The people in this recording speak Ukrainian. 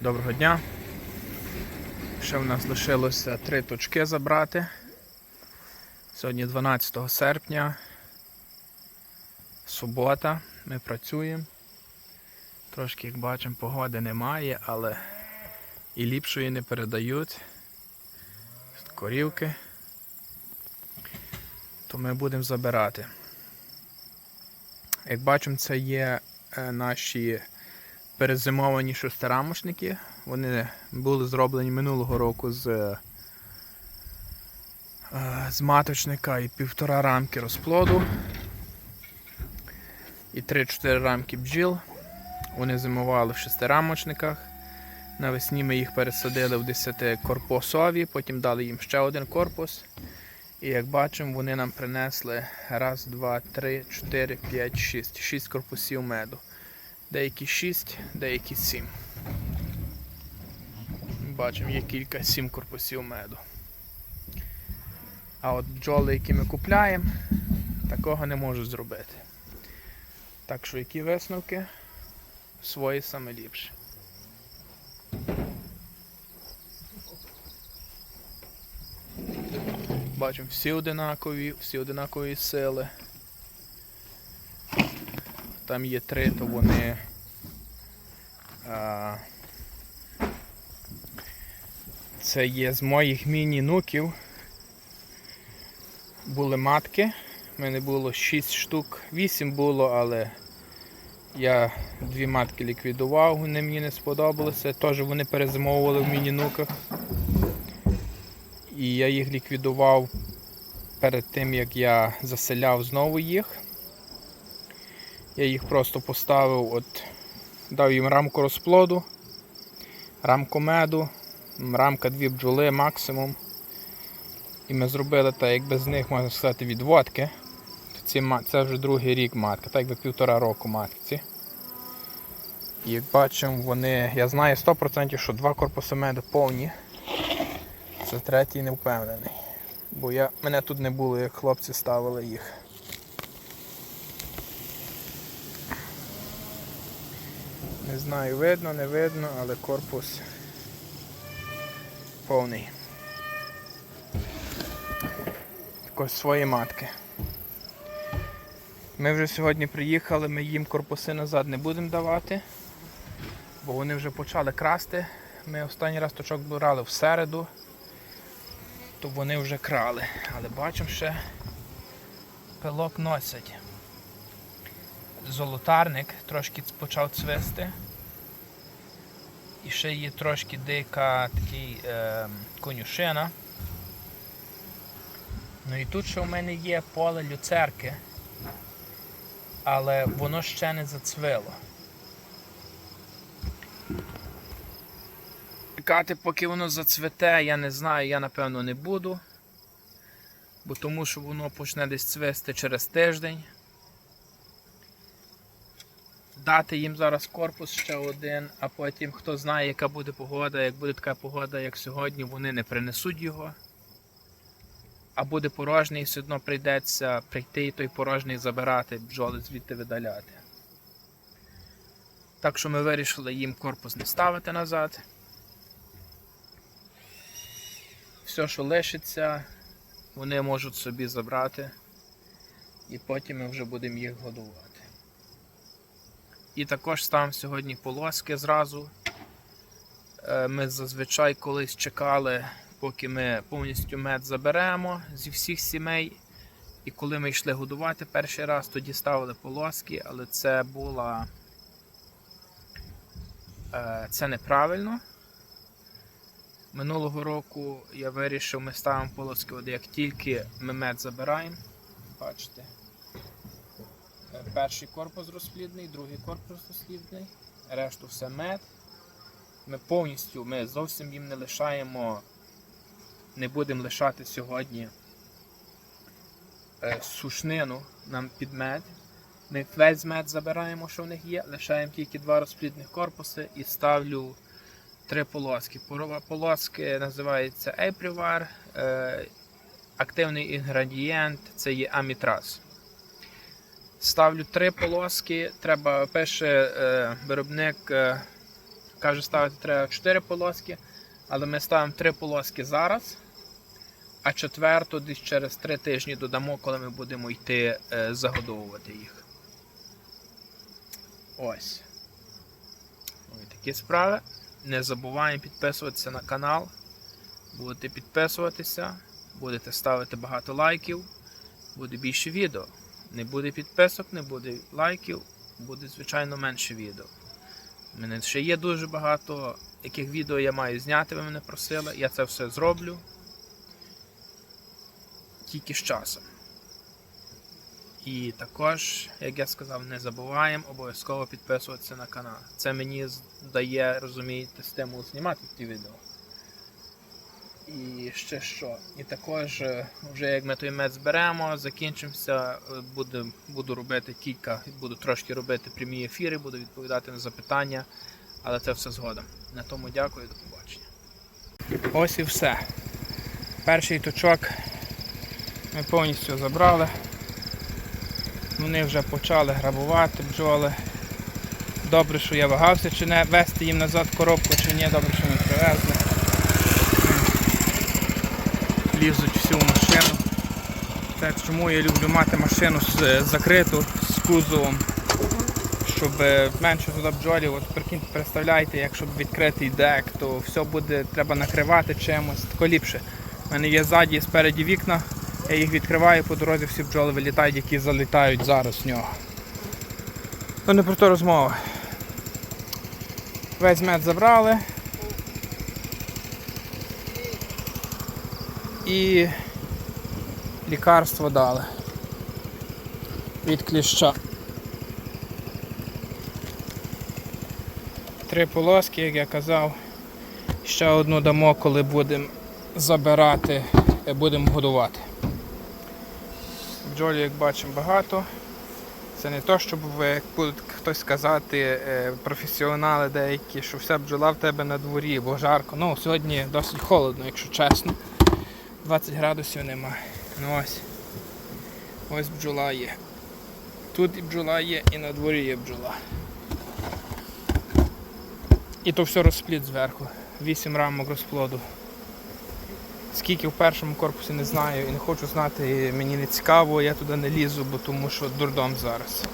Доброго дня. Ще в нас лишилося три точки забрати. Сьогодні 12 серпня. Субота. Ми працюємо. Трошки, як бачимо, погоди немає, але і ліпшої не передають. Корівки. То ми будемо забирати. Як бачимо, це є е, наші перезимовані шестирамошники. Вони були зроблені минулого року з, е, з маточника і півтора рамки розплоду. І 3-4 рамки бджіл. Вони зимували в шестирамочниках. Навесні ми їх пересадили в 10 корпусові, потім дали їм ще один корпус. І як бачимо, вони нам принесли раз, два, три, чотири, п'ять, шість. Шість корпусів меду. Деякі 6, деякі 7. Бачимо, є кілька 7 корпусів меду. А от бджоли, які ми купляємо, такого не можуть зробити. Так що які висновки? Свої саме ліпше. Бачимо всі одинакові, всі одинакові сили. Там є три, то вони. А, це є з моїх міні-нуків. Були матки. У мене було 6 штук, 8 було, але я дві матки ліквідував, вони мені не сподобалися. Теж вони перезимовували в міні-нуках. І я їх ліквідував перед тим, як я заселяв знову їх. Я їх просто поставив, от, дав їм рамку розплоду, рамку меду, рамка дві бджоли максимум. І ми зробили так, як без них, можна сказати, відводки. Ці, це вже другий рік матка, так якби півтора року матці. І як бачимо, вони, я знаю 100%, що два корпуси меду повні. Це третій не впевнений. Бо я, мене тут не було, як хлопці ставили їх. Не знаю, видно, не видно, але корпус повний. Також свої матки. Ми вже сьогодні приїхали, ми їм корпуси назад не будемо давати, бо вони вже почали красти. Ми останній раз точок брали в середу, то вони вже крали. Але бачимо ще пилок носять. Золотарник трошки почав цвисти. І ще є трошки дика такий е, конюшина. Ну і тут ще в мене є поле люцерки, але воно ще не зацвило. Чекати, поки воно зацвете, я не знаю, я напевно не буду. Бо тому що воно почне десь цвести через тиждень. Дати їм зараз корпус ще один, а потім хто знає, яка буде погода, як буде така погода, як сьогодні, вони не принесуть його. А буде порожній, все одно прийдеться прийти і той порожній забирати, бджоли звідти видаляти. Так що ми вирішили їм корпус не ставити назад. Все, що лишиться, вони можуть собі забрати, і потім ми вже будемо їх годувати. І також ставимо сьогодні полоски зразу. Е, Ми зазвичай колись чекали, поки ми повністю мед заберемо зі всіх сімей. І коли ми йшли годувати перший раз, тоді ставили полоски, але це була е, це неправильно. Минулого року я вирішив, ми ставимо полоски, от як тільки ми мед забираємо. Бачите. Перший корпус розплідний, другий корпус розплідний, решту все мед. Ми повністю, ми зовсім їм не лишаємо, не будемо лишати сьогодні е, сушнину нам під мед. Ми весь мед забираємо, що в них є, лишаємо тільки два розплідних корпуси і ставлю три полоски. Полоски називаються Ейпрівар. Е, активний інгредієнт це є амітраз. Ставлю три полоски. Треба, пише е, виробник е, Каже, ставити треба 4 полоски, але ми ставимо 3 полоски зараз, а четверту десь через 3 тижні додамо, коли ми будемо йти е, загодовувати їх. Ось. Ось такі справи. Не забуваємо підписуватися на канал. Будете підписуватися, будете ставити багато лайків, буде більше відео. Не буде підписок, не буде лайків, буде, звичайно, менше відео. У мене ще є дуже багато, яких відео я маю зняти, ви мене просили. Я це все зроблю. Тільки з часом. І також, як я сказав, не забуваємо обов'язково підписуватися на канал. Це мені дає, розумієте, стимул знімати ті відео. І ще що. І також, е, вже як ми той мед зберемо, закінчимося, е, буду, буду робити кілька, буду трошки робити прямі ефіри, буду відповідати на запитання, але це все згодом. На тому дякую, до побачення. Ось і все. Перший точок ми повністю забрали. Вони вже почали грабувати бджоли. Добре, що я вагався, чи не вести їм назад коробку, чи ні, добре, що ми привезли. Лізуть всю машину. Це чому я люблю мати машину з- закриту з кузовом, щоб е, менше туди бджолів. От прикиньте, представляєте, якщо відкритий дек, то все буде, треба накривати чимось, тако ліпше. У мене є ззаді і спереді вікна, я їх відкриваю, по дорозі всі бджоли вилітають, які залітають зараз в нього. То не про то розмова. Весь мед забрали. І лікарство дали від кліща. Три полоски, як я казав. Ще одну дамо, коли будемо забирати, е, будемо годувати. Бджолі, як бачимо, багато. Це не то, щоб як буде хтось сказати, е, професіонали деякі, що вся бджола в тебе на дворі, бо жарко. Ну, сьогодні досить холодно, якщо чесно. 20 градусів немає. Ну ось. Ось бджола є. Тут і бджола є, і на дворі є бджола. І то все розпліт зверху. 8 рамок розплоду. Скільки в першому корпусі не знаю і не хочу знати, мені не цікаво, я туди не лізу, бо тому що дурдом зараз.